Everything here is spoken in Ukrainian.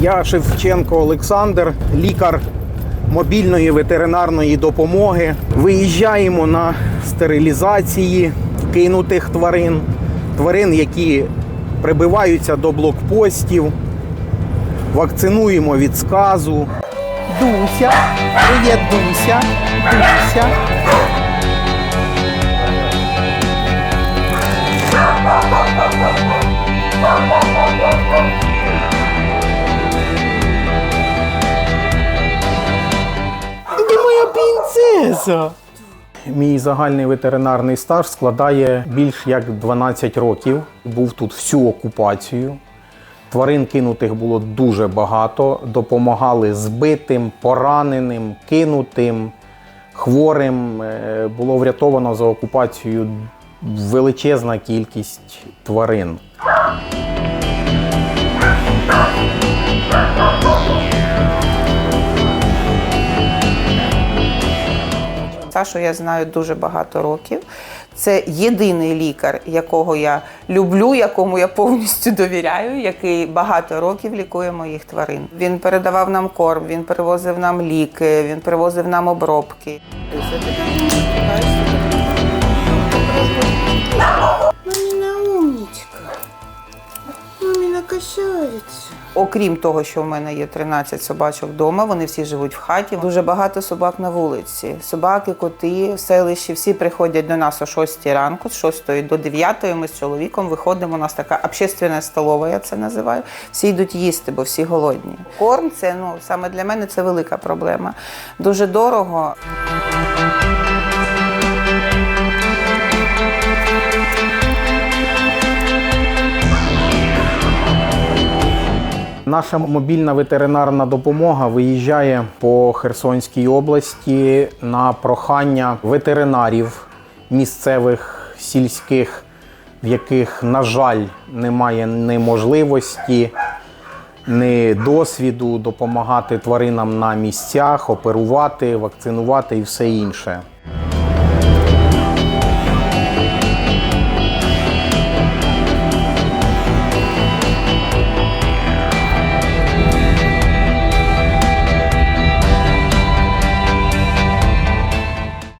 Я Шевченко Олександр, лікар мобільної ветеринарної допомоги. Виїжджаємо на стерилізації кинутих тварин, тварин, які прибиваються до блокпостів. Вакцинуємо від сказу. Дуся, привіт, Дуся, Дуся. Принцеса? Мій загальний ветеринарний стаж складає більш як 12 років. Був тут всю окупацію. Тварин кинутих було дуже багато. Допомагали збитим, пораненим, кинутим, хворим. Е, Було врятовано за окупацією величезна кількість тварин. Сашу я знаю дуже багато років. Це єдиний лікар, якого я люблю, якому я повністю довіряю, який багато років лікує моїх тварин. Він передавав нам корм, він привозив нам ліки, він привозив нам обробки. Мамина умничка. Мамина красавица. Окрім того, що в мене є 13 собачок вдома, вони всі живуть в хаті. Дуже багато собак на вулиці. Собаки, коти селищі всі приходять до нас о 6 ранку, з 6 до 9 ми з чоловіком виходимо. У нас така общественна столова, я це називаю. Всі йдуть їсти, бо всі голодні. Корм це ну саме для мене це велика проблема. Дуже дорого. Наша мобільна ветеринарна допомога виїжджає по Херсонській області на прохання ветеринарів місцевих сільських, в яких, на жаль, немає ні можливості, ні досвіду допомагати тваринам на місцях, оперувати, вакцинувати і все інше.